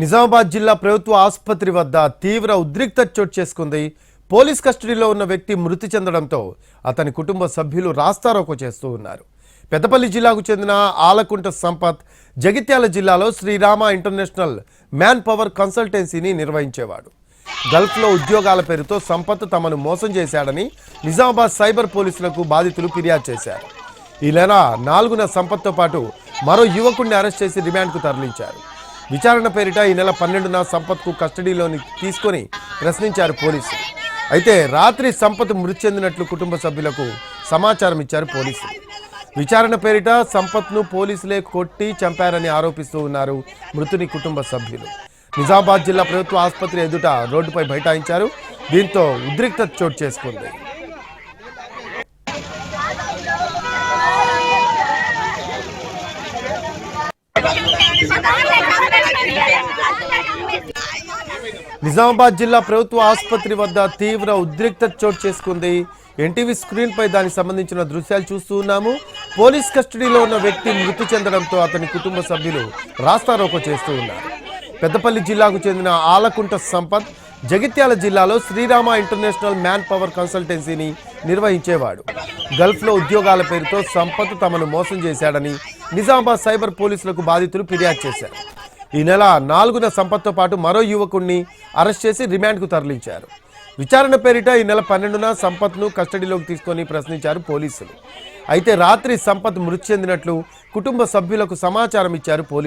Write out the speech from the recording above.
నిజామాబాద్ జిల్లా ప్రభుత్వ ఆసుపత్రి వద్ద తీవ్ర ఉద్రిక్త చోటు చేసుకుంది. పోలీస్ కస్టడీలో ఉన్న వ్యక్తి మృతి చెందడంతో అతని కుటుంబ సభ్యులు రాస్తారోకో చేస్తూ ఉన్నారు. పెద్దపల్లి జిల్లాకు చెందిన ఆలకుంట సంపత్ జగిత్యాల జిల్లాలో శ్రీరామ ఇంటర్నేషనల్ మ్యాన్ పవర్ కన్సల్టెన్సీని నిర్వహించేవాడు. గల్ఫ్లో ఉద్యోగాల పేరుతో సంపత్ తమను మోసం చేశాడని నిజామాబాద్ సైబర్ పోలీసులకు బాధితులు ఫిర్యాదు చేశారు. ఈ నెల నాలుగున సంపత్తో పాటు మరో యువకుడిని అరెస్ట్ చేసి రిమాండ్కు తరలించారు. విచారణ పేరిట ఈ నెల పన్నెండున సంపత్కు కస్టడీలోని తీసుకొని ప్రశ్నించారు పోలీసులు అయితే రాత్రి సంపత్ మృతి చెందినట్లు కుటుంబ సభ్యులకు సమాచారం ఇచ్చారు పోలీసులు విచారణ పేరిట సంపత్ను పోలీసులే కొట్టి చంపారని ఆరోపిస్తూ ఉన్నారు మృతుని కుటుంబ సభ్యులు. నిజామాబాద్ జిల్లా ప్రభుత్వ ఆసుపత్రి ఎదుట రోడ్డుపై బైఠాయించారు. దీంతో ఉద్రిక్తత చోటు చేసుకుంది. నిజామాబాద్ జిల్లా ప్రభుత్వ ఆసుపత్రి వద్ద తీవ్ర ఉద్రిక్తత చోటు చేసుకుంది. ఎన్టీవీ స్క్రీన్ పై దానికి సంబంధించిన దృశ్యాలు చూస్తూ ఉన్నాము. పోలీస్ కస్టడీలో ఉన్న వ్యక్తి మృతి చెందడంతో అతని కుటుంబ సభ్యులు రాస్తారోకో చేస్తూ ఉన్నారు. పెద్దపల్లి జిల్లాకు చెందిన ఆలకుంట సంపత్ జగిత్యాల జిల్లాలో శ్రీరామ ఇంటర్నేషనల్ మ్యాన్ పవర్ కన్సల్టెన్సీని నిర్వహించేవాడు. గల్ఫ్లో ఉద్యోగాల పేరుతో సంపత్ తమను మోసం చేశాడని నిజామాబాద్ సైబర్ పోలీసులకు బాధితులు ఫిర్యాదు చేశారు. ఈ నెల నాలుగున సంపత్తో పాటు మరో యువకుణ్ణి అరెస్ట్ చేసి రిమాండ్కు తరలించారు. విచారణ పేరిట ఈ నెల పన్నెండున సంపత్ను కస్టడీలోకి తీసుకొని ప్రశ్నించారు పోలీసులు. అయితే రాత్రి సంపత్ మృతి చెందినట్లు కుటుంబ సభ్యులకు సమాచారం ఇచ్చారు పోలీసులు.